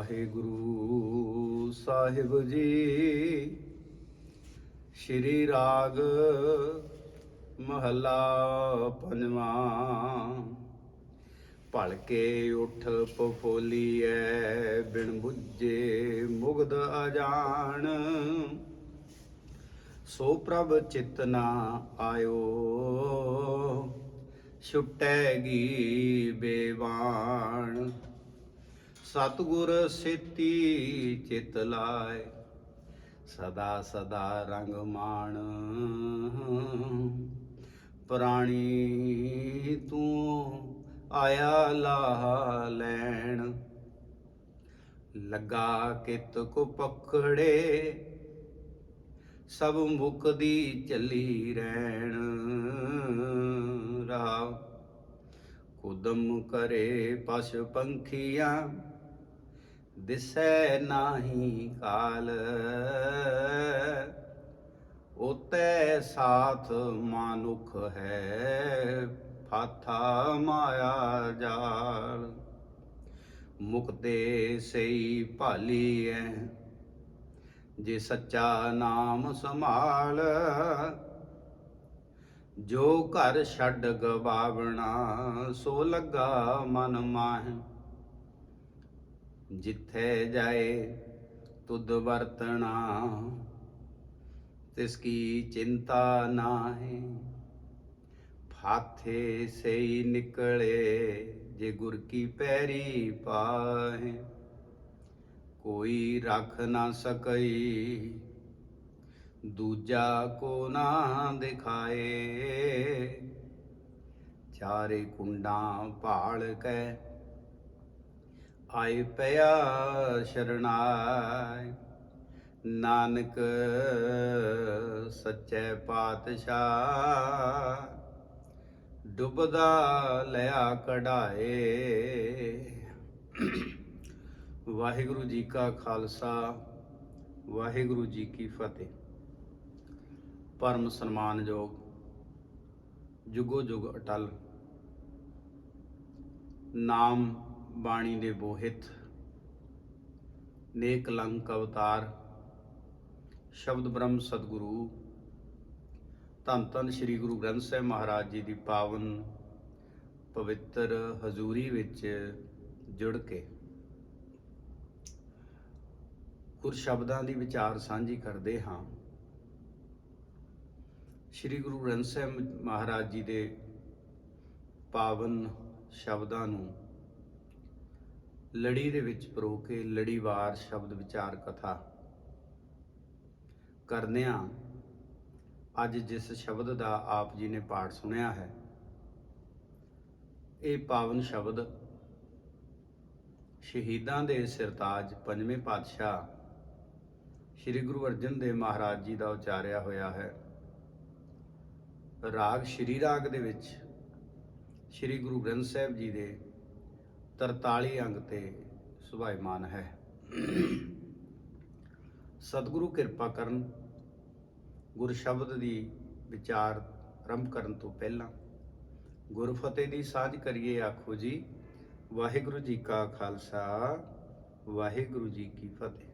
ਵਾਹਿਗੁਰੂ ਸਾਹਿਬ ਜੀ। ਸ਼੍ਰੀ ਰਾਗ ਮਹੱਲਾ ਪੰਜਵਾਂ। ਭਲਕੇ ਉਠ ਪਫੋਲੀਐ, ਬਿਨ ਬੁੱਝੇ ਮੁਗਦ ਅਜਾਣ। ਸੋ ਪ੍ਰਭ ਚਿਤ ਨਾ ਆਇਓ ਛੁਟੈਗੀ ਬੇਵਾਣ। ਸਤਗੁਰ ਸੇਤੀ ਚਿਤ ਲਾਏ, ਸਦਾ ਸਦਾ ਰੰਗ ਮਾਣ। ਪ੍ਰਾਣੀ ਤੂੰ ਆਇਆ ਲਾ ਲੈਣ, ਲੱਗਾ ਕਿਤ ਕੋ ਪਕੜੇ ਸਭ ਮੁਕਦੀ ਚੱਲੀ ਰਹਿਣ ਰਾਵ ਕੁਦਮ ਕਰੇ ਪਸ਼ ਪੰਖੀਆਂ ਦਿਸੈ ਨਾਹੀ ਕਾਲ। ਉਤੈ ਸਾਥ ਮਾਨੁਖ ਹੈ, ਫਾਥਾ ਮਾਇਆ ਜਾਲ। ਮੁਕਤੇ ਸਈ ਭਾਲੀਐ, ਜੇ ਸੱਚਾ ਨਾਮ ਸੰਭਾਲ। ਜੋ ਘਰ ਛੱਡ ਗਵਾਵਣਾ, ਸੋ ਲੱਗਾ ਮਨ ਮਾਹਿ ਜਿੱਥੇ ਜਾਏ ਤੁਧ ਵਰਤਣਾ, ਤਿਸ ਕੀ ਚਿੰਤਾ ਨਾਹੀ। ਫਾਥੇ ਸਈ ਨਿਕਲੇ, ਜੇ ਗੁਰ ਕੀ ਪੈਰੀ ਪਾਹੇ। ਕੋਈ ਰੱਖ ਨਾ ਸਕਈ, ਦੂਜਾ ਕੋ ਨਾ ਦਿਖਾਏ। ਚਾਰੇ ਕੁੰਡਾਂ ਭਾਲ ਕੇ ਆਏ ਪਿਆ ਸ਼ਰਣਾਇ ਨਾਨਕ ਸੱਚੇ ਪਾਤਸ਼ਾਹ, ਡੁੱਬਦਾ ਲਿਆ ਕਢਾਏ। ਵਾਹਿਗੁਰੂ ਜੀ ਕਾ ਖਾਲਸਾ, ਵਾਹਿਗੁਰੂ ਜੀ ਕੀ ਫਤਿਹ। ਪਰਮ ਸਨਮਾਨਯੋਗ, ਜੁਗੋ ਜੁਗ ਅਟਲ। ਨਾਮ ਬਾਣੀ ਦੇ ਬੋਹਿਤ, ਨੇਕ ਲੰਕ ਅਵਤਾਰ, ਸ਼ਬਦ ਬ੍ਰਹਮ ਸਤਿਗੁਰੂ, ਧੰਨ ਧੰਨ ਸ੍ਰੀ ਗੁਰੂ ਗ੍ਰੰਥ ਸਾਹਿਬ ਮਹਾਰਾਜ ਜੀ ਦੀ ਪਾਵਨ ਪਵਿੱਤਰ ਹਜ਼ੂਰੀ ਵਿੱਚ ਜੁੜ ਕੇ ਗੁਰ ਸ਼ਬਦਾਂ ਦੀ ਵਿਚਾਰ ਸਾਂਝੀ ਕਰਦੇ ਹਾਂ। ਸ੍ਰੀ ਗੁਰੂ ਗ੍ਰੰਥ ਸਾਹਿਬ ਮਹਾਰਾਜ ਜੀ ਦੇ ਪਾਵਨ ਸ਼ਬਦਾਂ ਨੂੰ ਲੜੀ ਦੇ ਵਿੱਚ ਪਰੋ ਕੇ ਲੜੀਵਾਰ ਸ਼ਬਦ ਵਿਚਾਰ ਕਥਾ। ਕਰਦਿਆਂ ਅੱਜ ਜਿਸ ਸ਼ਬਦ ਦਾ ਆਪ ਜੀ ਨੇ ਪਾਠ ਸੁਣਿਆ ਹੈ, ਇਹ ਪਾਵਨ ਸ਼ਬਦ ਸ਼ਹੀਦਾਂ ਦੇ ਸਿਰਤਾਜ ਪੰਜਵੇਂ ਪਾਤਸ਼ਾਹ ਸ੍ਰੀ ਗੁਰੂ ਅਰਜਨ ਦੇਵ ਮਹਾਰਾਜ ਜੀ ਦਾ ਉਚਾਰਿਆ ਹੋਇਆ ਹੈ। ਰਾਗ ਸ਼੍ਰੀ ਰਾਗ ਦੇ ਵਿੱਚ ਸ੍ਰੀ ਗੁਰੂ ਗ੍ਰੰਥ ਸਾਹਿਬ ਜੀ ਦੇ 43 ਅੰਗ ਤੇ ਸੁਭਾਈਮਾਨ ਹੈ। ਸਤਿਗੁਰੂ ਕਿਰਪਾ ਕਰਨ, ਗੁਰ ਸ਼ਬਦ ਦੀ ਵਿਚਾਰ ਆਰੰਭ ਕਰਨ ਤੋਂ ਪਹਿਲਾਂ ਗੁਰ ਫਤਿਹ ਦੀ ਸਾਂਝ ਕਰੀਏ ਆਖੋ ਜੀ। ਵਾਹਿਗੁਰੂ ਜੀ ਕਾ ਖਾਲਸਾ, ਵਾਹਿਗੁਰੂ ਜੀ ਕੀ ਫਤਿਹ।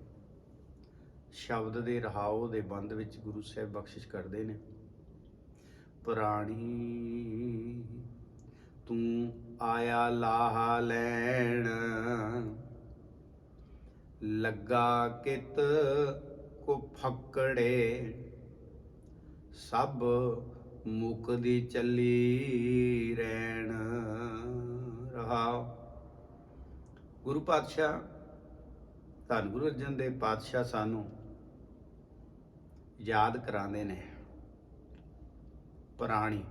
ਸ਼ਬਦ ਦੇ ਰਹਾਉ ਦੇ ਬੰਦ ਵਿੱਚ ਗੁਰੂ ਸਾਹਿਬ ਬਖਸ਼ਿਸ਼ ਕਰਦੇ ਨੇ। ਪ੍ਰਾਣੀ ਤੂੰ ਆਇਆ ਲਾਹਾ ਲੈਣ। ਲੱਗਾ ਕਿਤ ਕੋ ਫੱਕੜੇ। ਸਭ ਮੁਕਦੀ ਚੱਲੀ ਰਹਿਣ ਰਹਾ। ਗੁਰੂ ਪਾਤਸ਼ਾਹ, ਧੰਨ ਗੁਰੂ ਅਰਜਨ ਦੇ ਪਾਤਸ਼ਾਹ ਸਾਨੂੰ ਯਾਦ ਕਰਾਉਂਦੇ ਨੇ। ਪ੍ਰਾਣੀ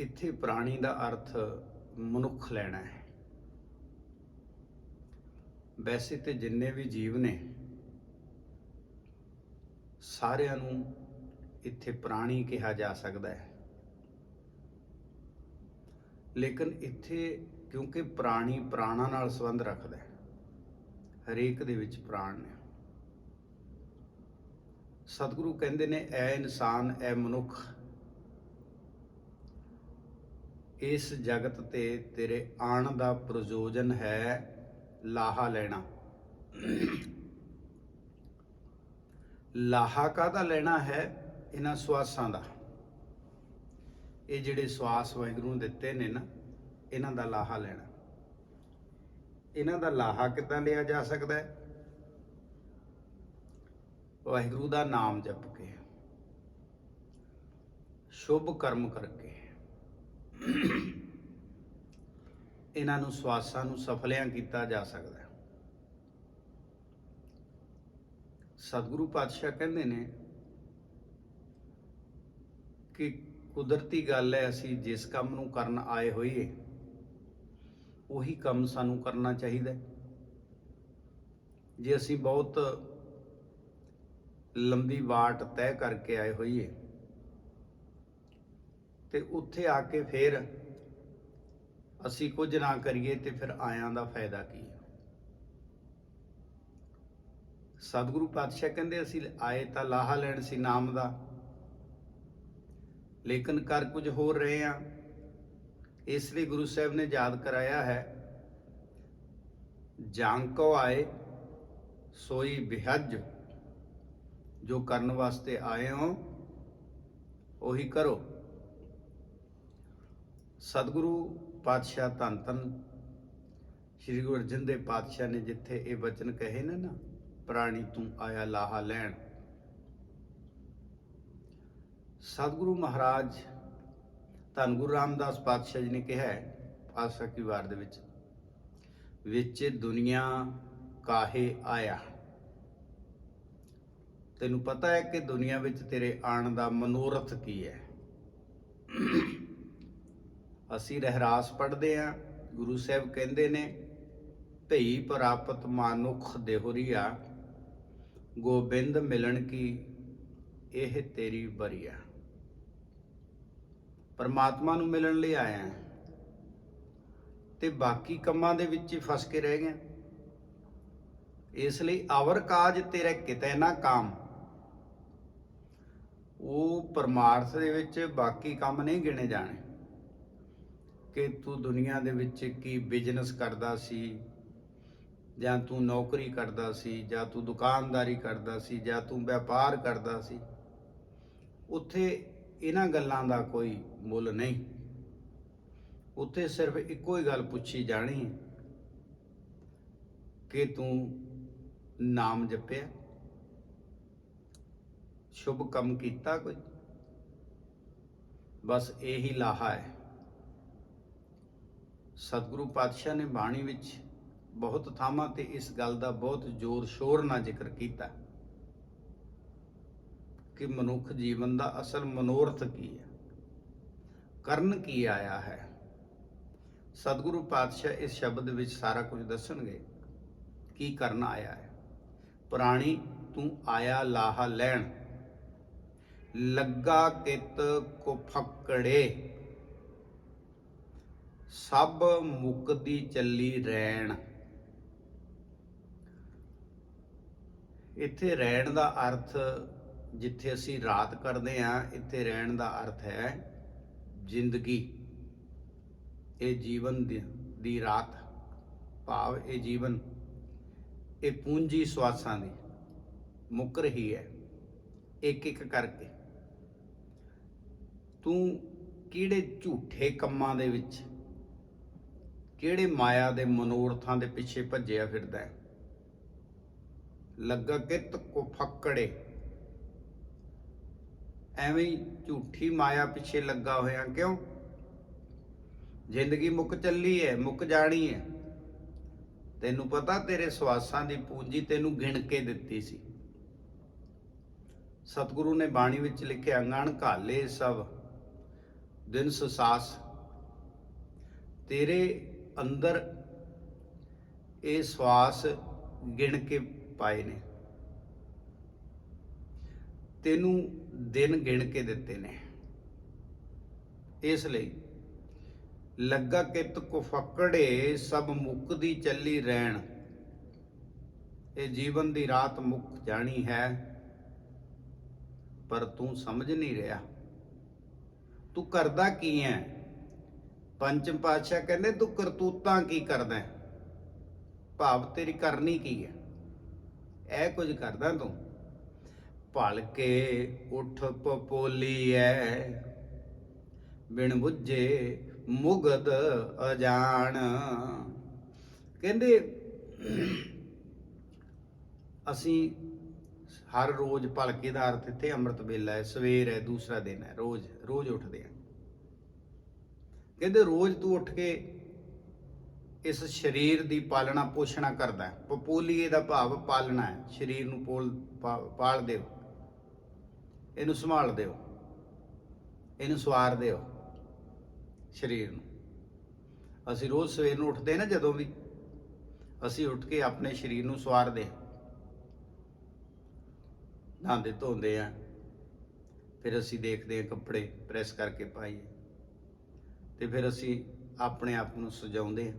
ਇੱਥੇ ਪ੍ਰਾਣੀ ਦਾ ਅਰਥ ਮਨੁੱਖ ਲੈਣਾ ਹੈ। ਵੈਸੇ ਤੇ ਜਿੰਨੇ ਵੀ ਜੀਵ ਨੇ, ਸਾਰਿਆਂ ਨੂੰ ਇੱਥੇ ਪ੍ਰਾਣੀ ਕਿਹਾ ਜਾ ਸਕਦਾ ਹੈ। ਲੇਕਿਨ ਇੱਥੇ ਕਿਉਂਕਿ ਪ੍ਰਾਣੀ ਪ੍ਰਾਣਾ ਨਾਲ ਸੰਬੰਧ ਰੱਖਦਾ ਹੈ, ਹਰੇਕ ਦੇ ਵਿੱਚ ਪ੍ਰਾਣ ਨੇ। ਸਤਿਗੁਰੂ ਕਹਿੰਦੇ ਨੇ, ਐ ਇਨਸਾਨ, ਐ ਮਨੁੱਖ ਇਸ ਜਗਤ ਤੇ ਤੇਰੇ ਆਣ ਦਾ ਪ੍ਰਯੋਜਨ ਹੈ ਲਾਹਾ ਲੈਣਾ। ਲਾਹਾ ਕਾਹਦਾ ਲੈਣਾ ਹੈ? ਇਹਨਾਂ ਸਵਾਸਾਂ ਦਾ। ਇਹ ਜਿਹੜੇ ਸਵਾਸ ਵਾਹਿਗੁਰੂ ਨੇ ਦਿੱਤੇ ਨੇ ਨਾ, ਇਹਨਾਂ ਦਾ ਲਾਹਾ ਲੈਣਾ। ਇਹਨਾਂ ਦਾ ਲਾਹਾ ਕਿੱਦਾਂ ਲਿਆ ਜਾ ਸਕਦਾ ਹੈ? ਵਾਹਿਗੁਰੂ ਦਾ ਨਾਮ ਜਪ ਕੇ। ਸ਼ੁਭ ਕਰਮ ਕਰਕੇ। ਇਹਨਾਂ ਨੂੰ ਸਵਾਸਾਂ ਨੂੰ ਸਫਲਿਆਂ ਕੀਤਾ ਜਾ ਸਕਦਾ ਹੈ। ਸਤਿਗੁਰੂ ਪਾਤਸ਼ਾਹ ਕਹਿੰਦੇ ਨੇ ਕਿ ਕੁਦਰਤੀ ਗੱਲ ਹੈ, ਅਸੀਂ ਜਿਸ ਕੰਮ ਨੂੰ ਕਰਨ ਆਏ ਹੋਈਏ, ਉਹੀ ਕੰਮ ਸਾਨੂੰ ਕਰਨਾ ਚਾਹੀਦਾ ਜੇ ਅਸੀਂ ਬਹੁਤ ਲੰਬੀ ਬਾਟ ਤੈਅ ਕਰਕੇ ਆਏ ਹੋਈਏ ਤੇ ਉੱਥੇ ਆ ਕੇ ਫਿਰ ਅਸੀਂ ਕੁਝ ਨਾ ਕਰੀਏ ਤੇ ਫਿਰ ਆਇਆਂ ਦਾ ਫਾਇਦਾ ਕੀ ਹੈ ਸਤਿਗੁਰੂ ਪਾਤਸ਼ਾਹ ਕਹਿੰਦੇ, ਅਸੀਂ ਆਏ ਤਾਂ ਲਾਹਾ ਲੈਣ ਸੀ ਨਾਮ ਦਾ, ਲੇਕਿਨ ਕਰ ਕੁਝ ਹੋਰ ਰਹੇ ਆ। ਇਸ ਲਈ ਗੁਰੂ ਸਾਹਿਬ ਨੇ ਯਾਦ ਕਰਾਇਆ ਹੈ ਜਾਂ ਕੋ ਆਏ, ਸੋਈ ਬਿਹਜ, ਜੋ ਕਰਨ ਵਾਸਤੇ ਆਏ ਹੋ, ਉਹੀ ਕਰੋ। ਸਤਿਗੁਰੂ ਪਾਤਸ਼ਾਹ ਧੰਨ ਧੰਨ ਸ੍ਰੀ ਗੁਰੂ ਅਰਜਨ ਦੇਵ ਪਾਤਸ਼ਾਹ ਨੇ ਜਿੱਥੇ ਇਹ ਵਚਨ ਕਹੇ ਨੇ ਨਾ, ਪ੍ਰਾਣੀ ਤੂੰ ਆਇਆ ਲਾਹਾ ਲੈਣ। ਸਤਿਗੁਰੂ ਮਹਾਰਾਜ, ਧੰਨ ਗੁਰੂ ਰਾਮਦਾਸ ਪਾਤਸ਼ਾਹ ਜੀ ਨੇ ਕਿਹਾ ਹੈ, ਪਾਤਸ਼ਾਹ ਕੀ ਵਾਰ ਦੇ ਵਿੱਚ ਵਿੱਚ ਦੁਨੀਆ ਕਾਹੇ ਆਇਆ? ਤੈਨੂੰ ਪਤਾ ਹੈ ਕਿ ਦੁਨੀਆ ਵਿੱਚ ਤੇਰੇ ਆਣ ਦਾ ਮਨੋਰਥ ਕੀ ਹੈ? ਅਸੀਂ ਰਹਿਰਾਸ ਪੜ੍ਹਦੇ ਆ, ਗੁਰੂ ਸਾਹਿਬ ਕਹਿੰਦੇ ਨੇ ਭਈ ਪ੍ਰਾਪਤ ਮਾਨੁਖ ਦੇਹੁਰੀਆ ਗੋਬਿੰਦ ਮਿਲਣ ਕੀ ਇਹ ਤੇਰੀ ਬਰੀਆ ਪਰਮਾਤਮਾ ਨੂੰ ਮਿਲਣ ਲਈ ਆਇਆ ਹੈ ਤੇ ਬਾਕੀ ਕੰਮਾਂ ਦੇ ਵਿੱਚ ਹੀ ਫਸ ਕੇ ਰਹਿ ਗਿਆ ਇਸ ਲਈ ਆਵਰ ਕਾਜ ਤੇਰੇ ਕਿਤੇ ਨਾ ਕਾਮ। ਉਹ ਪਰਮਾਰਥ ਦੇ ਵਿੱਚ ਬਾਕੀ ਕੰਮ ਨਹੀਂ ਗਿਣੇ ਜਾਣੇ। ਕਿ ਤੂੰ ਦੁਨੀਆ ਦੇ ਵਿੱਚ ਕੀ ਬਿਜ਼ਨਸ ਕਰਦਾ ਸੀ? ਜਾਂ ਤੂੰ ਨੌਕਰੀ ਕਰਦਾ ਸੀ, ਜਾਂ ਤੂੰ ਦੁਕਾਨਦਾਰੀ ਕਰਦਾ ਸੀ, ਜਾਂ ਤੂੰ ਵਪਾਰ ਕਰਦਾ ਸੀ? ਉੱਥੇ ਇਹਨਾਂ ਗੱਲਾਂ ਦਾ ਕੋਈ ਮੁੱਲ ਨਹੀਂ। ਉੱਥੇ ਸਿਰਫ ਇੱਕੋ ਹੀ ਗੱਲ ਪੁੱਛੀ ਜਾਣੀ ਹੈ ਕਿ ਤੂੰ ਨਾਮ ਜਪਿਆ? ਸ਼ੁਭ ਕੰਮ ਕੀਤਾ ਕੋਈ? ਬਸ ਇਹੀ ਲਾਹਾ ਹੈ। ਸਤਿਗੁਰੂ ਪਾਤਸ਼ਾਹ ਨੇ ਬਾਣੀ ਵਿੱਚ ਬਹੁਤ ਥਾਵਾਂ ਤੇ ਇਸ ਗੱਲ ਦਾ ਬਹੁਤ ਜ਼ੋਰ ਸ਼ੋਰ ਨਾਲ ਜ਼ਿਕਰ ਕੀਤਾ ਕਿ ਮਨੁੱਖ ਜੀਵਨ ਦਾ ਅਸਲ ਮਨੋਰਥ ਕੀ ਹੈ? ਕਰਨ ਕੀ ਆਇਆ ਹੈ? ਸਤਿਗੁਰੂ ਪਾਤਸ਼ਾਹ ਇਸ ਸ਼ਬਦ ਵਿੱਚ ਸਾਰਾ ਕੁਝ ਦੱਸਣਗੇ ਕੀ ਕਰਨ ਆਇਆ ਹੈ। ਪ੍ਰਾਣੀ, ਤੂੰ ਆਇਆ ਲਾਹਾ ਲੈਣ। ਲੱਗਾ ਕਿਤ ਕੋ ਫੱਕੜੇ। ਸਭ ਮੁਕਦੀ ਚੱਲੀ ਰਹਿਣ ਇੱਥੇ ਰਹਿਣ ਦਾ ਅਰਥ ਜਿੱਥੇ ਅਸੀਂ ਰਾਤ ਕਰਦੇ ਆ ਇੱਥੇ ਰਹਿਣ ਦਾ ਅਰਥ ਹੈ ਜ਼ਿੰਦਗੀ। ਇਹ ਜੀਵਨ ਦੀ- ਦੀ ਰਾਤ। ਭਾਵ ਇਹ ਜੀਵਨ, ਇਹ ਪੂੰਜੀ ਸਵਾਸਾਂ ਦੀ ਮੁੱਕ ਰਹੀ ਹੈ, ਇੱਕ ਇੱਕ ਕਰਕੇ। ਤੂੰ ਕਿਹੜੇ ਝੂਠੇ ਕੰਮਾਂ ਦੇ ਵਿੱਚ ਕਿਹੜੇ ਮਾਇਆ ਦੇ ਮਨੋਰਥਾਂ ਦੇ ਪਿੱਛੇ ਭੱਜਿਆ ਫਿਰਦਾ ਹੈ? ਲੱਗਾ ਕਿਤ ਕੋ ਫੱਕੜੇ। ਐਵੇਂ ਝੂਠੀ ਮਾਇਆ ਪਿੱਛੇ ਲੱਗਾ ਹੋਇਆ ਕਿਉਂ? ਜ਼ਿੰਦਗੀ ਮੁੱਕ ਚੱਲੀ ਹੈ, ਮੁੱਕ ਜਾਣੀ ਹੈ। ਤੈਨੂੰ ਪਤਾ ਤੇਰੇ ਸਵਾਸਾਂ ਦੀ ਪੂੰਜੀ ਤੈਨੂੰ ਗਿਣ ਕੇ ਦਿੱਤੀ ਸੀ। ਸਤਿਗੁਰੂ ਨੇ ਬਾਣੀ ਵਿੱਚ ਲਿਖਿਆ ਅੰਗਣ ਘਾਲੇ ਸਭ, ਦਿਨ ਸੁਸਾਸ। ਤੇਰੇ ਅੰਦਰ ਇਹ ਸਵਾਸ ਗਿਣ ਕੇ ਪਾਏ ਨੇ। ਤੈਨੂੰ ਦਿਨ ਗਿਣ ਕੇ ਦਿੱਤੇ ਨੇ। ਇਸ ਲਈ ਲੱਗਾ ਕਿਤ ਕੋ ਫਕੜੇ ਸਭ ਮੁੱਕਦੀ ਚੱਲੀ ਰਹਿਣ। ਇਹ ਜੀਵਨ ਦੀ ਰਾਤ ਮੁੱਕ ਜਾਣੀ ਹੈ, ਪਰ ਤੂੰ ਸਮਝ ਨਹੀਂ ਰਿਹਾ। ਤੂੰ ਕਰਦਾ ਕੀ ਹੈ? ਪੰਚਮ ਪਾਤਸ਼ਾਹ ਕਹਿੰਦੇ, ਤੂੰ ਕਰਤੂਤਾਂ ਕੀ ਕਰਦਾ ਹੈ? ਭਾਵ ਤੇਰੀ ਕਰਨੀ ਕੀ ਹੈ? ਇਹ ਕੁਝ ਕਰਦਾ ਤੂੰ? ਭਲਕੇ ਉਠ ਪਪੋਲੀ ਐ, ਬਿਨ ਬੁੱਝੇ ਮੁਗਦ ਅਜਾਣ। ਕਹਿੰਦੇ, ਅਸੀਂ ਹਰ ਰੋਜ਼ ਭਲਕੇ ਦਾ ਅਰਥ ਇੱਥੇ ਅੰਮ੍ਰਿਤ ਵੇਲਾ ਹੈ, ਸਵੇਰ ਹੈ, ਦੂਸਰਾ ਦਿਨ ਹੈ, ਰੋਜ਼ ਰੋਜ਼ ਉੱਠਦੇ ਆ ਕਹਿੰਦੇ ਰੋਜ਼ ਤੂੰ ਉੱਠ ਕੇ ਇਸ ਸਰੀਰ ਦੀ ਪਾਲਣਾ ਪੋਸ਼ਣਾ ਕਰਦਾ ਹੈ? ਪਪੂਲੀਏ ਦਾ ਭਾਵ ਪਾਲਣਾ ਹੈ। ਸਰੀਰ ਨੂੰ ਪੋਲ, ਪਾ- ਪਾਲ ਦਿਓ। ਇਹਨੂੰ ਸੰਭਾਲ ਦਿਓ। ਇਹਨੂੰ ਸਵਾਰ ਦਿਓ ਸਰੀਰ ਨੂੰ। ਅਸੀਂ ਰੋਜ਼ ਸਵੇਰ ਨੂੰ ਉੱਠਦੇ ਨਾ ਜਦੋਂ ਵੀ। ਅਸੀਂ ਉੱਠ ਕੇ ਆਪਣੇ ਸਰੀਰ ਨੂੰ ਸਵਾਰਦੇ ਹਾਂ। ਨਹਾਉਂਦੇ ਧੋਂਦੇ ਆ ਫਿਰ ਅਸੀਂ ਦੇਖਦੇ ਹਾਂ ਕੱਪੜੇ ਪ੍ਰੈਸ ਕਰਕੇ ਪਾਈਏ। ਤੇ ਫਿਰ ਅਸੀਂ ਆਪਣੇ ਆਪ ਨੂੰ ਸਜਾਉਂਦੇ ਹਾਂ।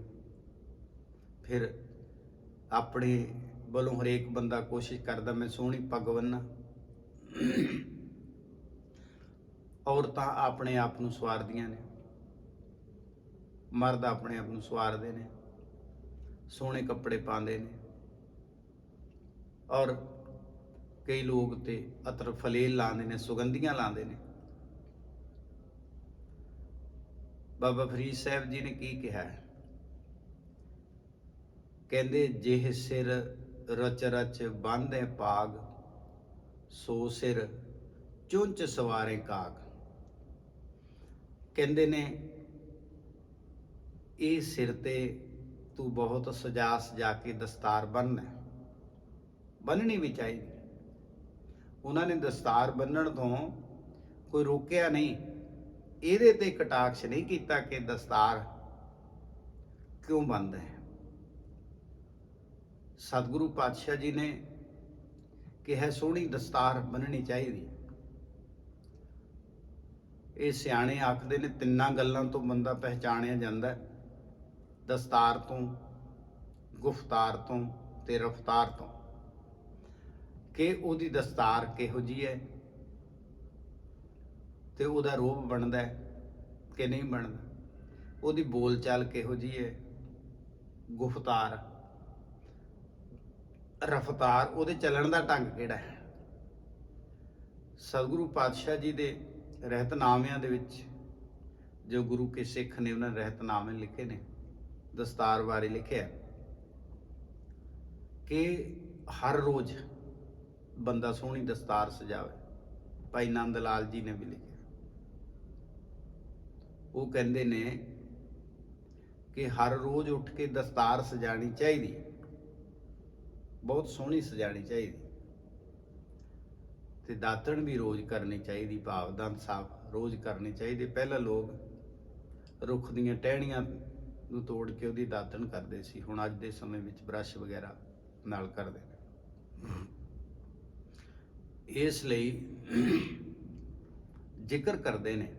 ਫਿਰ ਆਪਣੇ ਵੱਲੋਂ ਹਰੇਕ ਬੰਦਾ ਕੋਸ਼ਿਸ਼ ਕਰਦਾ, ਮੈਂ ਸੋਹਣੀ ਪੱਗ ਬੰਨਾਂ ਔਰਤਾਂ ਆਪਣੇ ਆਪ ਨੂੰ ਸਵਾਰਦੀਆਂ ਨੇ। ਮਰਦ ਆਪਣੇ ਆਪ ਨੂੰ ਸਵਾਰਦੇ ਨੇ। ਸੋਹਣੇ ਕੱਪੜੇ ਪਾਉਂਦੇ ਨੇ। ਔਰ ਕਈ ਲੋਕ ਤੇ ਅਤਰ ਫਲੇਲ ਲਾਉਂਦੇ ਨੇ, ਸੁਗੰਧੀਆਂ ਲਾਉਂਦੇ ਨੇ। ਬਾਬਾ ਫਰੀਦ ਸਾਹਿਬ ਜੀ ਨੇ ਕੀ ਕਿਹਾ ਕਹਿੰਦੇ ਜਿਹ ਸਿਰ ਰਚ ਰਚ ਬੰਧੇ ਪਾਗ ਸੋ ਸਿਰ ਚੁੰਚ ਸਵਾਰੇ ਕਾਗ। ਕਹਿੰਦੇ ਨੇ, ਇਹ ਸਿਰ ਤੇ ਤੂੰ ਬਹੁਤ ਸਜਾ ਸਜਾ ਕੇ ਦਸਤਾਰ ਬੰਨਣਾ ਬੰਨਣੀ ਵੀ ਚਾਹੀਦੀ। ਉਹਨਾਂ ਨੇ ਦਸਤਾਰ ਬੰਨਣ ਤੋਂ ਕੋਈ ਰੋਕਿਆ ਨਹੀਂ। ਇਹਦੇ ਤੇ ਕਟਾਕਸ਼ ਨਹੀਂ ਕੀਤਾ ਕਿ ਦਸਤਾਰ ਕਿਉਂ ਬੰਦ ਹੈ? ਸਤਿਗੁਰੂ ਪਾਤਸ਼ਾਹ ਜੀ ਨੇ ਕਿਹਾ, ਸੋਹਣੀ ਦਸਤਾਰ ਬੰਨਣੀ ਚਾਹੀਦੀ ਇਹ ਸਿਆਣੇ ਆਖਦੇ ਨੇ, ਤਿੰਨਾਂ ਗੱਲਾਂ ਤੋਂ ਬੰਦਾ ਪਹਿਚਾਣਿਆ ਜਾਂਦਾ ਦਸਤਾਰ ਤੋਂ, ਗੁਫਤਾਰ ਤੋਂ ਤੇ ਰਫਤਾਰ ਤੋਂ। ਕਿ ਉਹਦੀ ਦਸਤਾਰ ਕਿਹੋ ਜੀ ਹੈ? ਤੇ ਉਹਦਾ ਰੂਪ ਬਣਦਾ ਹੈ ਕਿ ਨਹੀਂ ਬਣਦਾ। ਉਹਦੀ ਬੋਲਚਾਲ ਕਿਹੋ ਜੀ ਹੈ? ਗੁਫਤਾਰ, ਰਫਤਾਰ, ਉਹਦੇ ਚੱਲਣ ਦਾ ਢੰਗ ਕਿਹੜਾ ਹੈ? ਸਤਿਗੁਰੂ ਪਾਤਸ਼ਾਹ ਜੀ ਦੇ ਰਹਿਤਨਾਮਿਆਂ ਦੇ ਵਿੱਚ ਜੋ ਗੁਰੂ ਕੇ ਸਿੱਖ ਨੇ ਉਹਨਾਂ ਰਹਿਤਨਾਮੇ ਲਿਖੇ ਨੇ, ਦਸਤਾਰ ਬਾਰੇ ਲਿਖਿਆ ਕਿ ਹਰ ਰੋਜ਼ ਬੰਦਾ ਸੋਹਣੀ ਦਸਤਾਰ ਸਜਾਵੇ। ਭਾਈ ਨੰਦ ਲਾਲ ਜੀ ਨੇ ਵੀ ਲਿਖਿਆ। ਉਹ ਕਹਿੰਦੇ ਨੇ ਕਿ ਹਰ ਰੋਜ਼ ਉੱਠ ਕੇ ਦਸਤਾਰ ਸਜਾਣੀ ਚਾਹੀਦੀ। ਬਹੁਤ ਸੋਹਣੀ ਸਜਾਣੀ ਚਾਹੀਦੀ। ਤੇ ਦਾਤਣ ਵੀ ਰੋਜ਼ ਕਰਨੀ ਚਾਹੀਦੀ ਭਾਵ ਦੰਦ ਸਾਫ਼ ਰੋਜ਼ ਕਰਨੇ ਚਾਹੀਦੇ। ਪਹਿਲਾਂ ਲੋਕ ਰੁੱਖ ਦੀਆਂ ਟਹਿਣੀਆਂ ਨੂੰ ਤੋੜ ਕੇ ਉਹਦੀ ਦਾਤਣ ਕਰਦੇ ਸੀ। ਹੁਣ ਅੱਜ ਦੇ ਸਮੇਂ ਵਿੱਚ ਬ੍ਰਸ਼ ਵਗੈਰਾ ਨਾਲ ਕਰਦੇ ਨੇ। ਇਸ ਲਈ ਜ਼ਿਕਰ ਕਰਦੇ ਨੇ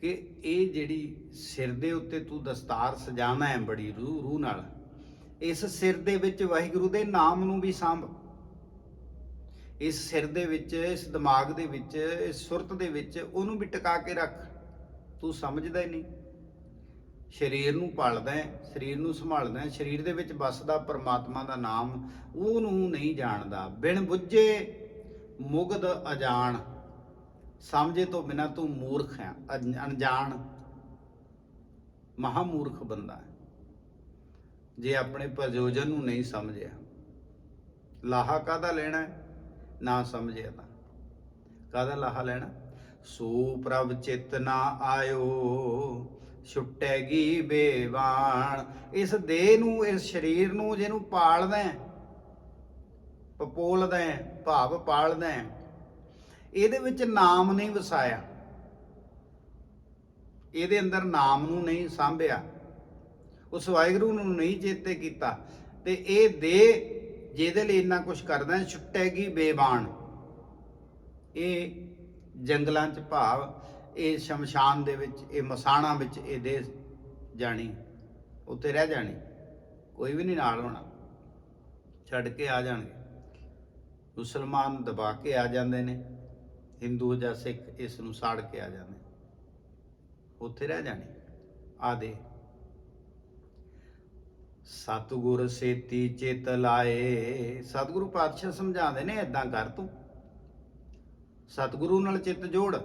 ਕਿ ਇਹ ਜਿਹੜੀ ਸਿਰ ਦੇ ਉੱਤੇ ਤੂੰ ਦਸਤਾਰ ਸਜਾਣਾ ਹੈ ਬੜੀ ਰੂਹ ਰੂਹ ਨਾਲ, ਇਸ ਸਿਰ ਦੇ ਵਿੱਚ ਵਾਹਿਗੁਰੂ ਦੇ ਨਾਮ ਨੂੰ ਵੀ ਸਾਂਭ। ਇਸ ਸਿਰ ਦੇ ਵਿੱਚ, ਇਸ ਦਿਮਾਗ ਦੇ ਵਿੱਚ, ਇਸ ਸੁਰਤ ਦੇ ਵਿੱਚ ਉਹਨੂੰ ਵੀ ਟਿਕਾ ਕੇ ਰੱਖ। ਤੂੰ ਸਮਝਦਾ ਹੀ ਨਹੀਂ। ਸਰੀਰ ਨੂੰ ਪਾਲਦਾ ਹੈ, ਸਰੀਰ ਨੂੰ ਸੰਭਾਲਦਾ ਹੈ, ਸਰੀਰ ਦੇ ਵਿੱਚ ਵੱਸਦਾ ਪਰਮਾਤਮਾ ਦਾ ਨਾਮ ਉਹਨੂੰ ਨਹੀਂ ਜਾਣਦਾ। ਬਿਨ ਬੁੱਝੇ ਮੁਗਧ ਅਜਾਣ। ਸਮਝੇ ਤੋਂ ਬਿਨਾ ਤੂੰ ਮੂਰਖ ਹੈ ਅਨ- ਅਣਜਾਣ ਮਹਾ ਮੂਰਖ ਬੰਦਾ ਹੈ। ਜੇ ਆਪਣੇ ਪ੍ਰਯੋਜਨ ਨੂੰ ਨਹੀਂ ਸਮਝਿਆ, ਲਾਹਾ ਕਾਦਾ ਲੈਣਾ ਨਾ ਸਮਝਿਆ ਤਾਂ। ਕਾਦਾ ਲਾਹਾ ਲੈਣਾ? ਸੋ ਪ੍ਰਭ ਚਿਤ ਨਾ ਆਇਓ, ਛੁੱਟੇਗੀ ਬੇਵਾਣ। ਇਸ ਦੇਹ ਨੂੰ, ਇਸ ਸਰੀਰ ਨੂੰ, ਜਿਹਨੂੰ ਪਾਲਦਾ ਪਪੋਲਦਾ ਹੈ, ਭਾਵ ਪਾਲਦਾ ਇਹਦੇ ਵਿੱਚ ਨਾਮ ਨਹੀਂ ਵਸਾਇਆ। ਇਹਦੇ ਅੰਦਰ ਨਾਮ ਨੂੰ ਨਹੀਂ ਸਾਂਭਿਆ। ਉਸ ਵਾਹਿਗੁਰੂ ਨੂੰ ਨਹੀਂ ਚੇਤੇ ਕੀਤਾ। ਤੇ ਇਹ ਦੇ ਜਿਹਦੇ ਲਈ ਇੰਨਾ ਕੁਝ ਕਰਦਾ ਛੁੱਟੇਗੀ ਬੇਬਾਨ ਇਹ ਜੰਗਲਾਂ 'ਚ ਭਾਵ, ਇਹ ਸ਼ਮਸ਼ਾਨ ਦੇ ਵਿੱਚ, ਇਹ ਮਸਾਣਾ ਵਿੱਚ ਇਹ ਦੇ ਜਾਣੀ, ਉੱਥੇ ਰਹਿ ਜਾਣੀ। ਕੋਈ ਵੀ ਨਹੀਂ ਨਾਲ ਹੋਣਾ। ਛੱਡ ਕੇ ਆ ਜਾਣਗੇ। ਮੁਸਲਮਾਨ ਦਬਾ ਕੇ ਆ ਜਾਂਦੇ ਨੇ। ਹਿੰਦੂ ਜਾਂ ਸਿੱਖ ਇਸ ਨੂੰ ਸਾੜ ਕੇ ਆ ਜਾਂਦੇ ਉੱਥੇ ਰਹਿ ਜਾਣੀ। ਆਦੇ। ਸਤਿਗੁਰ ਸੇਤੀ ਚਿਤ ਲਾਏ। ਸਤਿਗੁਰੂ ਪਾਤਸ਼ਾਹ ਸਮਝਾਉਂਦੇ ਨੇ ਏਦਾਂ ਕਰ ਤੂੰ। ਸਤਿਗੁਰੂ ਨਾਲ ਚਿੱਤ ਜੋੜ।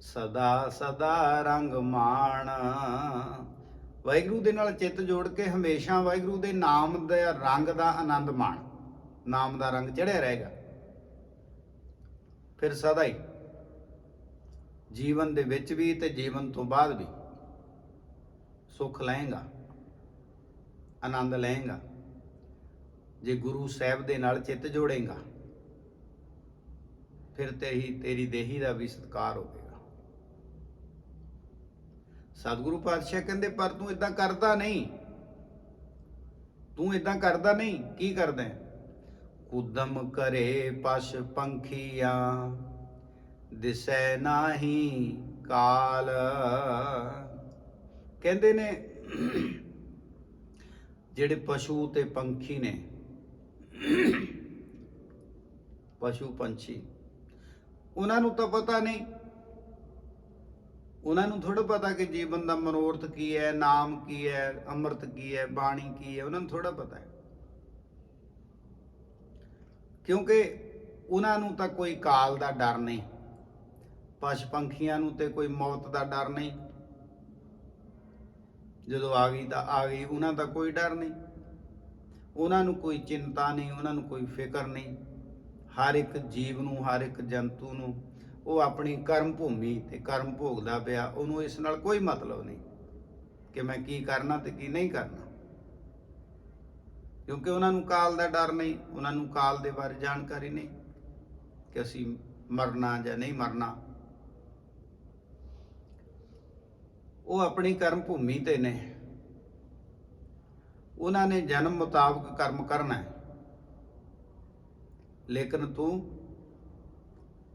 ਸਦਾ ਸਦਾ ਰੰਗ ਮਾਣ। ਵਾਹਿਗੁਰੂ ਦੇ ਨਾਲ ਚਿੱਤ ਜੋੜ ਕੇ ਹਮੇਸ਼ਾ ਵਾਹਿਗੁਰੂ ਦੇ ਨਾਮ ਦੇ ਰੰਗ ਦਾ ਆਨੰਦ ਮਾਣ। ਨਾਮ ਦਾ ਰੰਗ ਚੜਿਆ ਰਹੇਗਾ। ਫਿਰ ਸਦਾ ਹੀ ਜੀਵਨ ਦੇ ਵਿੱਚ ਵੀ ਤੇ ਜੀਵਨ ਤੋਂ ਬਾਅਦ ਵੀ ਸੁੱਖ ਲਏਗਾ, ਆਨੰਦ ਲਏਗਾ, ਜੇ ਗੁਰੂ ਸਾਹਿਬ ਦੇ ਨਾਲ ਚਿੱਤ ਜੋੜੇਗਾ, ਫਿਰ ਤੇਰੀ ਤੇਰੀ ਦੇਹੀ ਦਾ ਵੀ ਸਤਿਕਾਰ ਹੋਵੇਗਾ ਸਤਿਗੁਰੂ ਪਾਤਸ਼ਾਹ ਕਹਿੰਦੇ, ਪਰ ਤੂੰ ਇਦਾਂ ਕਰਦਾ ਨਹੀਂ ਤੂੰ ਇਦਾਂ ਕਰਦਾ ਨਹੀਂ, ਕੀ ਕਰਦਾ ਹੈ? ਉਦਮ ਕਰੇ ਪਸ਼ ਪੰਖੀਆਂ, ਦਿਸੈ ਨਾਹੀ ਕਾਲ। ਕਹਿੰਦੇ ਨੇ, ਜਿਹੜੇ ਪਸ਼ੂ ਤੇ ਪੰਖੀ ਨੇ, ਪਸ਼ੂ ਪੰਛੀ, ਉਹਨਾਂ ਨੂੰ ਤਾਂ ਪਤਾ ਨਹੀਂ। ਉਹਨਾਂ ਨੂੰ ਥੋੜਾ ਪਤਾ ਕਿ ਜੀਵਨ ਦਾ ਮਨੋਰਥ ਕੀ ਹੈ, ਨਾਮ ਕੀ ਹੈ, ਅੰਮ੍ਰਿਤ ਕੀ ਹੈ, ਬਾਣੀ ਕੀ ਹੈ, ਉਹਨਾਂ ਨੂੰ ਥੋੜਾ ਪਤਾ ਹੈ। ਕਿਉਂਕਿ ਉਹਨਾਂ ਨੂੰ ਤਾਂ ਕੋਈ ਕਾਲ ਦਾ ਡਰ ਨਹੀਂ, ਪਸ਼ ਪੰਖੀਆਂ ਨੂੰ ਤੇ ਕੋਈ ਮੌਤ ਦਾ ਡਰ ਨਹੀਂ। ਜਦੋਂ ਆ ਗਈ ਤਾਂ ਆ ਗਈ, ਉਹਨਾਂ ਦਾ ਕੋਈ ਡਰ ਨਹੀਂ। ਉਹਨਾਂ ਨੂੰ ਕੋਈ ਚਿੰਤਾ ਨਹੀਂ, ਉਹਨਾਂ ਨੂੰ ਕੋਈ ਫਿਕਰ ਨਹੀਂ। ਹਰ ਇੱਕ ਜੀਵ ਨੂੰ, ਹਰ ਇੱਕ ਜੰਤੂ ਨੂੰ ਉਹ ਆਪਣੀ ਕਰਮ ਭੂਮੀ ਤੇ ਕਰਮ ਭੋਗਦਾ ਪਿਆ, ਉਹਨੂੰ ਇਸ ਨਾਲ ਕੋਈ ਮਤਲਬ ਨਹੀਂ ਕਿ ਮੈਂ ਕੀ ਕਰਨਾ ਤੇ ਕੀ ਨਹੀਂ ਕਰਨਾ। ਕਿਉਂਕਿ ਉਹਨਾਂ ਨੂੰ ਕਾਲ ਦਾ ਡਰ ਨਹੀਂ, ਉਹਨਾਂ ਨੂੰ ਕਾਲ ਦੇ ਬਾਰੇ ਜਾਣਕਾਰੀ ਨਹੀਂ ਕਿ ਅਸੀਂ ਮਰਨਾ ਜਾਂ ਨਹੀਂ ਮਰਨਾ। ਉਹ ਆਪਣੀ ਕਰਮ ਭੂਮੀ ਤੇ ਨੇ। ਉਹਨਾਂ ਨੇ ਜਨਮ ਮੁਤਾਬਕ ਕਰਮ ਕਰਨਾ ਹੈ। ਲੇਕਿਨ ਤੂੰ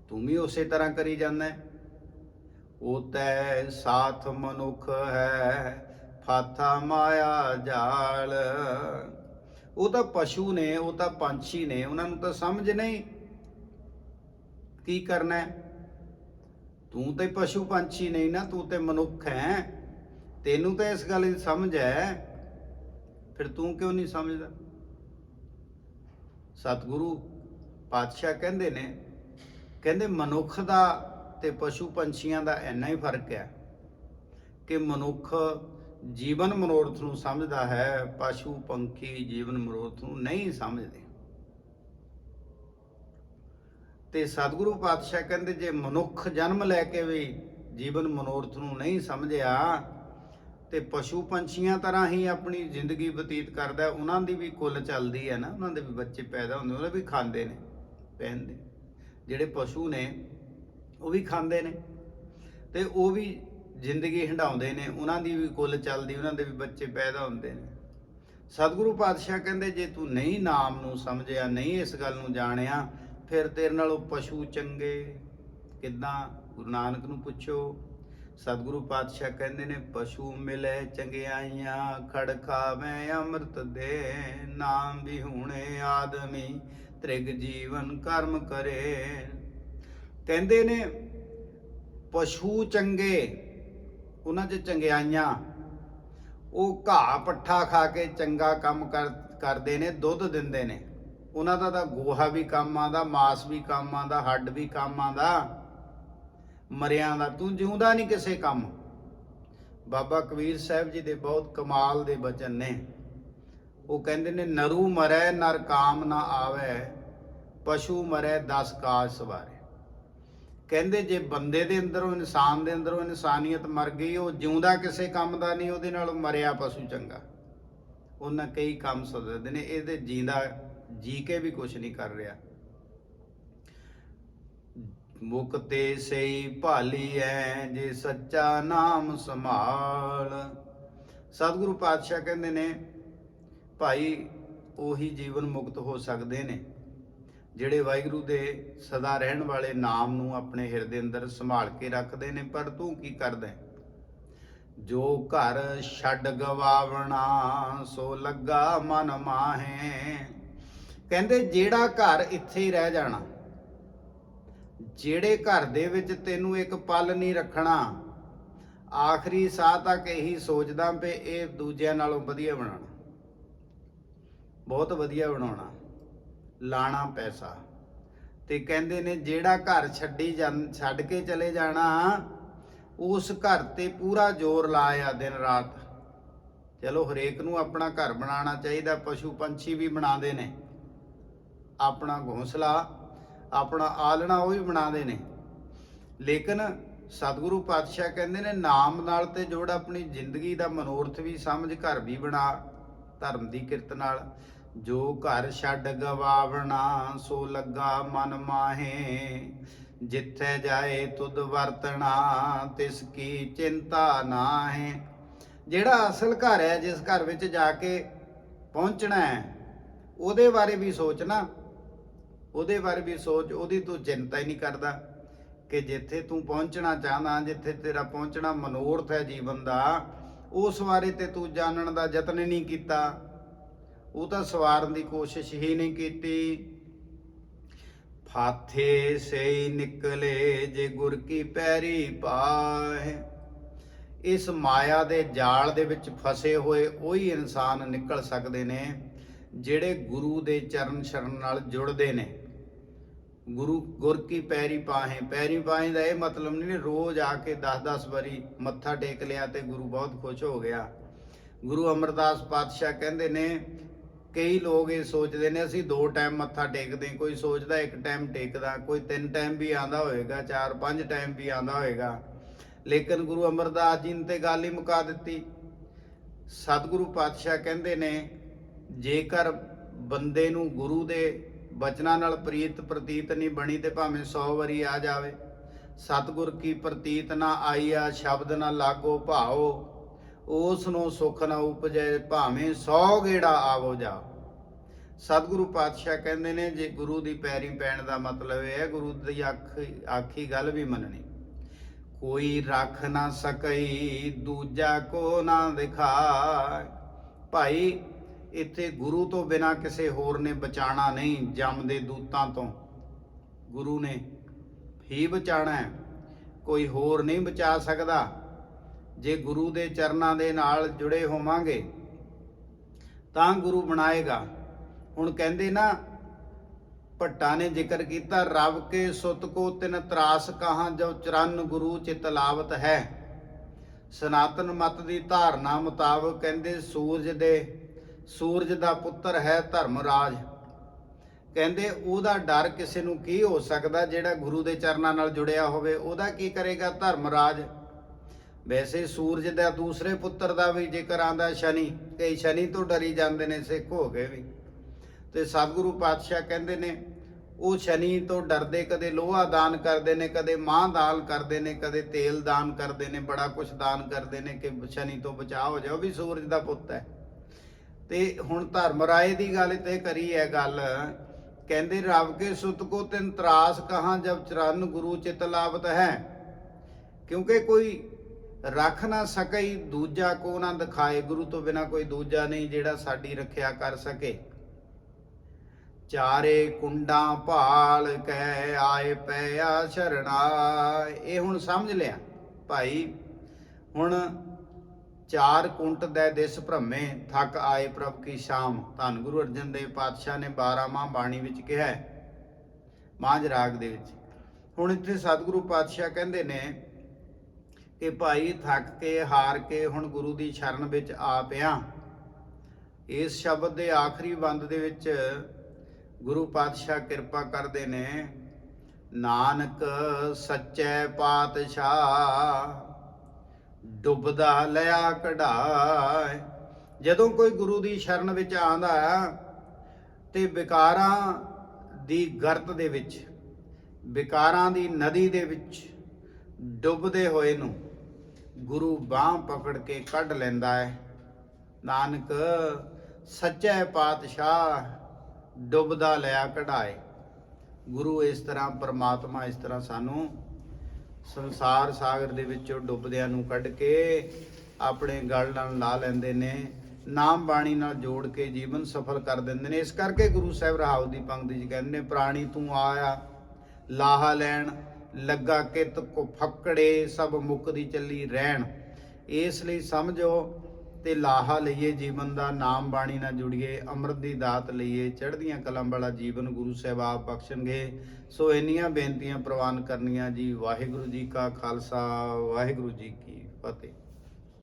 ਤੂੰ ਵੀ ਉਸੇ ਤਰ੍ਹਾਂ ਕਰੀ ਜਾਂਦਾ ਹੈ। ਉਹ ਤੈ ਸਾਥ ਮਨੁੱਖ ਹੈ, ਫਾਥਾ ਮਾਇਆ ਜਾਲ। ਉਹ ਤਾਂ ਪਸ਼ੂ ਨੇ, ਉਹ ਤਾਂ ਪੰਛੀ ਨੇ, ਉਹਨਾਂ ਨੂੰ ਤਾਂ ਸਮਝ ਨਹੀਂ। ਕੀ ਕਰਨਾ ਹੈ? ਤੂੰ ਤੇ ਪਸ਼ੂ ਪੰਛੀ ਨਹੀਂ ਨਾ, ਤੂੰ ਤੇ ਮਨੁੱਖ ਹੈ। ਤੈਨੂੰ ਤਾਂ ਇਸ ਗੱਲ ਦੀ ਸਮਝ ਹੈ। ਫਿਰ ਤੂੰ ਕਿਉਂ ਨਹੀਂ ਸਮਝਦਾ? ਸਤਿਗੁਰੂ ਪਾਤਸ਼ਾਹ ਕਹਿੰਦੇ ਨੇ, ਕਹਿੰਦੇ ਮਨੁੱਖ ਦਾ ਤੇ ਪਸ਼ੂ ਪੰਛੀਆਂ ਦਾ ਇੰਨਾ ਹੀ ਫ਼ਰਕ ਹੈ ਕਿ ਮਨੁੱਖ ਜੀਵਨ ਮਨੋਰਥ ਨੂੰ ਸਮਝਦਾ ਹੈ, ਪਸ਼ੂ, ਪੰਖੀ ਜੀਵਨ ਮਨੋਰਥ ਨੂੰ ਨਹੀਂ ਸਮਝਦੇ। ਤੇ ਸਤਿਗੁਰੂ ਪਾਤਸ਼ਾਹ ਕਹਿੰਦੇ, ਜੇ ਮਨੁੱਖ ਜਨਮ ਲੈ ਕੇ ਵੀ ਜੀਵਨ ਮਨੋਰਥ ਨੂੰ ਨਹੀਂ ਸਮਝਿਆ, ਤੇ ਪਸ਼ੂ ਪੰਛੀਆਂ ਤਰ੍ਹਾਂ ਹੀ ਆਪਣੀ ਜ਼ਿੰਦਗੀ ਬਤੀਤ ਕਰਦਾ, ਉਹਨਾਂ ਦੀ ਵੀ ਕੁੱਲ ਚੱਲਦੀ ਹੈ ਨਾ, ਉਹਨਾਂ ਦੇ ਵੀ ਬੱਚੇ ਪੈਦਾ ਹੁੰਦੇ, ਉਹਨਾਂ ਵੀ ਖਾਂਦੇ ਨੇ ਪਹਿਨਦੇ ਜਿਹੜੇ ਪਸ਼ੂ ਨੇ, ਉਹ ਵੀ ਖਾਂਦੇ ਨੇ। ਤੇ ਉਹ ਵੀ ਜ਼ਿੰਦਗੀ ਹੰਡਾਉਂਦੇ ਨੇ, ਉਹਨਾਂ ਦੀ ਵੀ ਕੁੱਲ ਚੱਲਦੀ, ਉਹਨਾਂ ਦੇ ਵੀ ਬੱਚੇ ਪੈਦਾ ਹੁੰਦੇ ਨੇ। ਸਤਿਗੁਰੂ ਪਾਤਸ਼ਾਹ ਕਹਿੰਦੇ, ਜੇ ਤੂੰ ਨਹੀਂ ਨਾਮ ਨੂੰ ਸਮਝਿਆ, ਨਹੀਂ ਇਸ ਗੱਲ ਨੂੰ ਜਾਣਿਆ, ਫਿਰ ਤੇਰੇ ਨਾਲੋਂ ਪਸ਼ੂ ਚੰਗੇ ਕਿੱਦਾਂ? ਗੁਰੂ ਨਾਨਕ ਨੂੰ ਪੁੱਛੋ। ਸਤਿਗੁਰੂ ਪਾਤਸ਼ਾਹ ਕਹਿੰਦੇ ਨੇ, ਪਸ਼ੂ ਮਿਲੇ ਚੰਗਿਆਈਆਂ ਖੜਕਾਵੇਂ ਅੰਮ੍ਰਿਤ ਦੇ ਨਾਮ ਵੀ ਹੁਣੇ ਆਦਮੀ, ਤ੍ਰਿਗ ਜੀਵਨ ਕਰਮ ਕਰੇ। ਕਹਿੰਦੇ ਨੇ, ਪਸ਼ੂ ਚੰਗੇ ਉਹਨਾਂ 'ਚ ਚੰਗਿਆਈਆਂ। ਉਹ ਘਾਹ ਪੱਠਾ ਖਾ ਕੇ ਚੰਗਾ ਕੰਮ ਕਰ, ਕਰਦੇ ਨੇ, ਦੁੱਧ ਦਿੰਦੇ ਨੇ। ਉਹਨਾਂ ਦਾ ਤਾਂ ਗੋਹਾ ਵੀ ਕੰਮ ਆਂਦਾ ਮਾਸ ਵੀ ਕੰਮ ਆਂਦਾ ਹੱਡ ਵੀ ਕੰਮ ਆਂਦਾ ਮਰਿਆਂ ਦਾ ਤੂੰ ਜਿਉਂਦਾ ਨਹੀਂ ਕਿਸੇ ਕੰਮ। ਬਾਬਾ ਕਬੀਰ ਸਾਹਿਬ ਜੀ ਦੇ ਬਹੁਤ ਕਮਾਲ ਦੇ ਬਚਨ ਨੇ। ਉਹ ਕਹਿੰਦੇ ਨੇ, ਨਰੂ ਮਰੈ, ਨਰ ਕਾਮ ਨਾ ਆਵੇ, ਪਸ਼ੂ ਮਰੈ, ਦਸ ਕਾਜ ਸਵਾਰੇ। ਕਹਿੰਦੇ ਜੇ ਬੰਦੇ ਦੇ ਅੰਦਰੋਂ, ਇਨਸਾਨ ਦੇ ਅੰਦਰੋਂ ਇਨਸਾਨੀਅਤ ਮਰ ਗਈ, ਉਹ ਜਿਉਂਦਾ ਕਿਸੇ ਕੰਮ ਦਾ ਨਹੀਂ, ਉਹਦੇ ਨਾਲ ਮਰਿਆ ਪਸ਼ੂ ਚੰਗਾ। ਉਹਨਾਂ ਕਈ ਕੰਮ ਸੋਚਦੇ ਨੇ ਇਹਦੇ ਜੀਂਦਾ, ਜੀ ਕੇ ਵੀ ਕੁਝ ਨਹੀਂ ਕਰ ਰਿਹਾ। ਮੁਕਤੇ ਸਈ ਭਾਲੀ ਐ, ਜੇ ਸੱਚਾ ਨਾਮ ਸੰਭਾਲ। ਸਤਿਗੁਰੂ ਪਾਤਸ਼ਾਹ ਕਹਿੰਦੇ ਨੇ, ਭਾਈ, ਉਹੀ ਜੀਵਨ ਮੁਕਤ ਹੋ ਸਕਦੇ ਨੇ। ਜਿਹੜੇ ਵਾਹਿਗੁਰੂ ਦੇ ਸਦਾ ਰਹਿਣ ਵਾਲੇ ਨਾਮ ਨੂੰ ਆਪਣੇ ਹਿਰਦੇ ਅੰਦਰ ਸੰਭਾਲ ਕੇ ਰੱਖਦੇ ਨੇ, ਪਰ ਤੂੰ ਕੀ ਕਰਦਾ ਜੋ ਘਰ ਛੱਡ ਗਵਾਵਣਾ, ਸੋ ਲੱਗਾ ਮਨ ਮਾਹੇ। ਕਹਿੰਦੇ, ਜਿਹੜਾ ਘਰ ਇੱਥੇ ਹੀ ਰਹਿ ਜਾਣਾ, ਜਿਹੜੇ ਘਰ ਦੇ ਵਿੱਚ ਤੈਨੂੰ ਇੱਕ ਪਲ ਨਹੀਂ ਰੱਖਣਾ, ਆਖਰੀ ਸਾਹ ਤੱਕ ਇਹੀ ਸੋਚਦਾ ਵੀ ਇਹ ਦੂਜਿਆਂ ਨਾਲੋਂ ਵਧੀਆ ਬਣਾਉਣਾ। ਬਹੁਤ ਵਧੀਆ ਬਣਾਉਣਾ। ਲਾਣਾ ਪੈਸਾ। ਤੇ ਕਹਿੰਦੇ ਨੇ, ਜਿਹੜਾ ਘਰ ਛੱਡੀ ਜਾਂ- ਛੱਡ ਕੇ ਚਲੇ ਜਾਣਾ, ਉਸ ਘਰ ਤੇ ਪੂਰਾ ਜ਼ੋਰ ਲਾਇਆ ਦਿਨ ਰਾਤ। ਚਲੋ, ਹਰੇਕ ਨੂੰ ਆਪਣਾ ਘਰ ਬਣਾਉਣਾ ਚਾਹੀਦਾ, ਪਸ਼ੂ ਪੰਛੀ ਵੀ ਬਣਾਉਂਦੇ ਨੇ। ਆਪਣਾ ਘੋਂਸਲਾ, ਆਪਣਾ ਆਲਣਾ ਉਹ ਵੀ ਬਣਾਉਂਦੇ ਨੇ। ਲੇਕਿਨ ਸਤਿਗੁਰੂ ਪਾਤਸ਼ਾਹ ਕਹਿੰਦੇ ਨੇ, ਨਾਮ ਨਾਲ ਤੇ ਜੋੜ ਆਪਣੀ ਜ਼ਿੰਦਗੀ ਦਾ ਮਨੋਰਥ ਵੀ ਸਮਝ, ਘਰ ਵੀ ਬਣਾ ਧਰਮ ਦੀ ਕਿਰਤ ਨਾਲ। ਜੋ ਘਰ ਛੱਡ ਗਵਾਵਣਾ, ਸੋ ਲੱਗਾ ਮਨ ਮਾਹੇ। ਜਿੱਥੇ ਜਾਏ ਤੁਧ ਵਰਤਣਾ, ਤਿਸ ਕੀ ਚਿੰਤਾ ਨਾਹੇ। ਜਿਹੜਾ ਅਸਲ ਘਰ ਹੈ, ਜਿਸ ਘਰ ਵਿੱਚ ਜਾ ਕੇ ਪਹੁੰਚਣਾ ਹੈ, ਉਹਦੇ ਬਾਰੇ ਵੀ ਸੋਚਣਾ ਉਹਦੇ ਬਾਰੇ ਵੀ ਸੋਚ, ਉਹਦੀ ਤੂੰ ਚਿੰਤਾ ਹੀ ਨਹੀਂ ਕਰਦਾ ਕਿ ਜਿੱਥੇ ਤੂੰ ਪਹੁੰਚਣਾ ਚਾਹਨਾ ਜਿੱਥੇ ਤੇਰਾ ਪਹੁੰਚਣਾ ਮਨੋਰਥ ਹੈ ਜੀਵਨ ਦਾ, ਉਸ ਬਾਰੇ ਤੇ ਤੂੰ ਜਾਣਨ ਦਾ ਯਤਨ ਨਹੀਂ ਕੀਤਾ। ਉਹ ਤਾਂ ਸਵਾਰਨ ਦੀ ਕੋਸ਼ਿਸ਼ ਹੀ ਨਹੀਂ ਕੀਤੀ। ਫਾਥੇ ਸੇ ਨਿਕਲੇ ਜੇ ਗੁਰ ਕੀ ਪੈਰੀ ਪਾਏ ਇਸ ਮਾਇਆ ਦੇ ਜਾਲ ਦੇ ਵਿੱਚ ਫਸੇ ਹੋਏ ਉਹੀ ਇਨਸਾਨ ਨਿਕਲ ਸਕਦੇ ਨੇ, ਜਿਹੜੇ ਗੁਰੂ ਦੇ ਚਰਨ ਸ਼ਰਨ ਨਾਲ ਜੁੜਦੇ ਨੇ। ਗੁਰੂ ਗੁਰ ਕੀ ਪੈਰੀ ਪਾਹੇ। ਪੈਰੀ ਪਾਹੇ ਦਾ ਇਹ ਮਤਲਬ ਨਹੀਂ, ਰੋਜ਼ ਆ ਕੇ 10-10 ਵਾਰੀ ਮੱਥਾ ਟੇਕ ਲਿਆ ਤੇ ਗੁਰੂ ਬਹੁਤ ਖੁਸ਼ ਹੋ ਗਿਆ। ਗੁਰੂ ਅਮਰਦਾਸ ਪਾਤਸ਼ਾਹ ਕਹਿੰਦੇ ਨੇ ਕਈ ਲੋਕ ਇਹ ਸੋਚਦੇ ਨੇ, ਅਸੀਂ ਦੋ ਟਾਈਮ ਮੱਥਾ ਟੇਕਦੇ ਕੋਈ ਸੋਚਦਾ ਇੱਕ ਟਾਈਮ ਟੇਕਦਾ, ਕੋਈ ਤਿੰਨ ਟਾਈਮ ਵੀ ਆਂਦਾ ਹੋਏਗਾ, ਚਾਰ ਪੰਜ ਟਾਈਮ ਵੀ ਆਂਦਾ ਹੋਏਗਾ। ਲੇਕਿਨ ਗੁਰੂ ਅਮਰਦਾਸ ਜੀ ਨੇ ਤੇ ਗੱਲ ਹੀ ਮੁਕਾ ਦਿੱਤੀ। ਸਤਿਗੁਰੂ ਪਾਤਸ਼ਾਹ ਕਹਿੰਦੇ ਨੇ, ਜੇਕਰ ਬੰਦੇ ਨੂੰ ਗੁਰੂ ਦੇ ਬਚਨਾਂ ਨਾਲ ਪ੍ਰੀਤ ਪ੍ਰਤੀਤ ਨਹੀਂ ਬਣੀ, ਤੇ ਭਾਵੇਂ 100 ਵਾਰੀ ਆ ਜਾਵੇ, ਸਤਿਗੁਰ ਕੀ ਪ੍ਰਤੀਤ ਨਾ ਆਈਆ ਸ਼ਬਦ ਨਾ ਲਾਗੋ ਭਾਓ ਉਸ ਨੂੰ ਸੁਖ ਨਾ ਉਪਜੈ, ਭਾਵੇਂ 100 ਗੇੜਾ ਆਵੋ ਜਾ ਸਤਿਗੁਰੂ ਪਾਤਸ਼ਾਹ ਕਹਿੰਦੇ ਨੇ, ਜੇ ਗੁਰੂ ਦੀ ਪੈਰੀ ਪੈਣ ਦਾ ਮਤਲਬ ਇਹ ਹੈ, ਗੁਰੂ ਦੀ ਅੱਖ, ਆਖੀ ਗੱਲ ਵੀ ਮੰਨਣੀ। ਕੋਈ ਰੱਖ ਨਾ ਸਕਈ, ਦੂਜਾ ਕੋ ਨਾ ਦਿਖਾਏ ਭਾਈ, ਇੱਥੇ ਗੁਰੂ ਤੋਂ ਬਿਨਾ ਕਿਸੇ ਹੋਰ ਨੇ ਬਚਾਣਾ ਨਹੀਂ, ਜਮ ਦੇ ਦੂਤਾਂ ਤੋਂ। ਗੁਰੂ ਨੇ ਹੀ ਬਚਾਣਾ ਹੈ। ਕੋਈ ਹੋਰ ਨਹੀਂ ਬਚਾ ਸਕਦਾ। ਜੇ ਗੁਰੂ ਦੇ ਚਰਨਾਂ ਦੇ ਨਾਲ ਜੁੜੇ ਹੋਵਾਂਗੇ, ਤਾਂ ਗੁਰੂ ਬਣਾਏਗਾ। ਹੁਣ ਕਹਿੰਦੇ ਨਾ, ਭੱਟਾ ਨੇ ਜ਼ਿਕਰ ਕੀਤਾ, ਰਬ ਕੇ ਸੁਤ ਕੋ ਤਿਨ ਤਰਾਸ ਕਹਾਂ ਜੋ ਚਰਨ ਗੁਰੂ ਚਿਤ ਲਾਵਤ ਹੈ। ਸਨਾਤਨ ਮਤ ਦੀ ਧਾਰਨਾ ਮੁਤਾਬਕ ਕਹਿੰਦੇ, ਸੂਰਜ ਦੇ, ਸੂਰਜ ਦਾ ਪੁੱਤਰ ਹੈ ਧਰਮਰਾਜ। ਕਹਿੰਦੇ, ਉਹਦਾ ਡਰ ਕਿਸੇ ਨੂੰ ਕੀ ਹੋ ਸਕਦਾ ਜਿਹੜਾ ਗੁਰੂ ਦੇ ਚਰਨਾਂ ਨਾਲ ਜੁੜਿਆ ਹੋਵੇ? ਉਹਦਾ ਕੀ ਕਰੇਗਾ? ਧਰਮਰਾਜ ਵੈਸੇ ਸੂਰਜ ਦਾ ਦੂਸਰੇ ਪੁੱਤਰ ਦਾ ਵੀ ਜ਼ਿਕਰ ਆਂਦਾ ਸ਼ਨੀ ਕਈ ਸ਼ਨੀ ਤੋਂ ਡਰੀ ਜਾਂਦੇ ਨੇ, ਸਿੱਖ ਹੋ ਗਏ ਵੀ। ਤੇ ਸਤਿਗੁਰੂ ਪਾਤਸ਼ਾਹ ਕਹਿੰਦੇ ਨੇ, ਉਹ ਸ਼ਨੀ ਤੋਂ ਡਰਦੇ ਕਦੇ ਲੋਹਾ ਦਾਨ ਕਰਦੇ ਨੇ, ਕਦੇ ਮਾਂ ਦਾਨ ਕਰਦੇ ਨੇ, ਕਦੇ ਤੇਲ ਦਾਨ ਕਰਦੇ ਨੇ, ਬੜਾ ਕੁਝ ਦਾਨ ਕਰਦੇ ਨੇ ਕਿ ਸ਼ਨੀ ਤੋਂ ਬਚਾਅ ਹੋ ਜਾਓ ਵੀ ਸੂਰਜ ਦਾ ਪੁੱਤ ਹੈ। ਤੇ ਹੁਣ ਧਰਮ ਰਾਏ ਦੀ ਗੱਲ ਤੇ ਕਰੀ ਹੈ ਗੱਲ। ਕਹਿੰਦੇ, ਰਬ ਕੇ ਸੁਤ ਕੋ ਤਿਨ ਤਰਾਸ ਕਹਾਂ ਜਬ ਚਰਨ ਗੁਰੂ ਚਿਤ ਲਾਵਤ ਹੈ। ਕਿਉਂਕਿ ਕੋਈ ਰੱਖ ਨਾ ਸਕਈ, ਦੂਜਾ ਕੋ ਨਾ ਦਿਖਾਏ। ਗੁਰੂ ਤੋਂ ਬਿਨਾ ਕੋਈ ਦੂਜਾ ਨਹੀਂ ਜਿਹੜਾ ਸਾਡੀ ਰੱਖਿਆ ਕਰ ਸਕੇ। ਚਾਰੇ ਕੁੰਡਾਂ ਭਾਲ ਕਹਿ ਆਏ ਪਿਆ ਸ਼ਰਣਾ ਇਹ ਹੁਣ ਸਮਝ ਲਿਆ। ਭਾਈ, ਹੁਣ ਚਾਰ ਕੁੰਟ ਦੇ ਦਿਸ ਭ੍ਰਮੇ, ਥੱਕ ਆਏ ਪ੍ਰਭ ਕੀ ਸ਼ਾਮ। ਧੰਨ ਗੁਰੂ ਅਰਜਨ ਦੇਵ ਪਾਤਸ਼ਾਹ ਨੇ 12 ਮਾਹ ਬਾਣੀ ਵਿੱਚ ਕਿਹਾ ਹੈ, ਮਾਝ ਰਾਗ ਦੇ ਵਿੱਚ। ਹੁਣ ਇੱਥੇ ਸਤਿਗੁਰੂ ਪਾਤਸ਼ਾਹ ਕਹਿੰਦੇ ਨੇ ਕਿ ਭਾਈ ਥੱਕ ਕੇ ਹਾਰ ਕੇ ਹੁਣ ਗੁਰੂ ਦੀ ਸ਼ਰਨ ਵਿੱਚ ਆ ਪਿਆ। ਇਸ ਸ਼ਬਦ ਦੇ ਆਖਰੀ ਬੰਦ ਦੇ ਵਿੱਚ ਗੁਰੂ ਪਾਤਸ਼ਾਹ ਕਿਰਪਾ ਕਰਦੇ ਨੇ, ਨਾਨਕ ਸੱਚੇ ਪਾਤਸ਼ਾਹ, ਡੁੱਬਦਾ ਲਿਆ ਕਢਾਏ। ਜਦੋਂ ਕੋਈ ਗੁਰੂ ਦੀ ਸ਼ਰਨ ਵਿੱਚ ਆਂਦਾ ਤੇ ਵਿਕਾਰਾਂ ਦੀ ਗਰਤ ਦੇ ਵਿੱਚ, ਵਿਕਾਰਾਂ ਦੀ ਨਦੀ ਦੇ ਵਿੱਚ ਡੁੱਬਦੇ ਹੋਏ ਨੂੰ ਗੁਰੂ ਬਾਹ ਪਕੜ ਕੇ ਕੱਢ ਲੈਂਦਾ ਹੈ। ਨਾਨਕ, ਸੱਚੇ ਪਾਤਸ਼ਾਹ ਡੁੱਬਦਾ ਲਿਆ ਕਢਾਏ। ਗੁਰੂ ਇਸ ਤਰ੍ਹਾਂ, ਪਰਮਾਤਮਾ ਇਸ ਤਰ੍ਹਾਂ ਸਾਨੂੰ ਸੰਸਾਰ ਸਾਗਰ ਦੇ ਵਿੱਚੋਂ ਡੁੱਬਦਿਆਂ ਨੂੰ ਕੱਢ ਕੇ ਆਪਣੇ ਗਲ ਨਾਲ ਲਾ ਲੈਂਦੇ ਨੇ, ਨਾਮ ਬਾਣੀ ਨਾਲ ਜੋੜ ਕੇ ਜੀਵਨ ਸਫਲ ਕਰ ਦਿੰਦੇ ਨੇ। ਇਸ ਕਰਕੇ ਗੁਰੂ ਸਾਹਿਬ ਰਹਾਉ ਦੀ ਪੰਕਤੀ 'ਚ ਕਹਿੰਦੇ ਨੇ, ਪ੍ਰਾਣੀ ਤੂੰ ਆਇਆ, ਲਾਹਾ ਲੈਣ ਲੱਗਾ ਕਿਤ ਕੋ ਫੱਕੜੇ, ਸਭ ਮੁਕਦੀ ਚੱਲੀ ਰਹਿਣ। ਇਸ ਲਈ ਸਮਝੋ ਤੇ ਲਾਹਾ ਲਈਏ ਜੀਵਨ ਦਾ, ਨਾਮ ਬਾਣੀ ਨਾਲ ਜੁੜੀਏ, ਅੰਮ੍ਰਿਤ ਦੀ ਦਾਤ ਲਈਏ, ਚੜ੍ਹਦੀਆਂ ਕਲਮ ਵਾਲਾ ਜੀਵਨ ਗੁਰੂ ਸਾਹਿਬ ਆਪ ਬਖਸ਼ਣਗੇ। ਸੋ ਇੰਨੀਆਂ ਬੇਨਤੀਆਂ ਪ੍ਰਵਾਨ ਕਰਨੀਆਂ ਜੀ, ਵਾਹਿਗੁਰੂ ਜੀ ਕਾ ਖਾਲਸਾ, ਵਾਹਿਗੁਰੂ ਜੀ ਕੀ ਫਤਿਹ।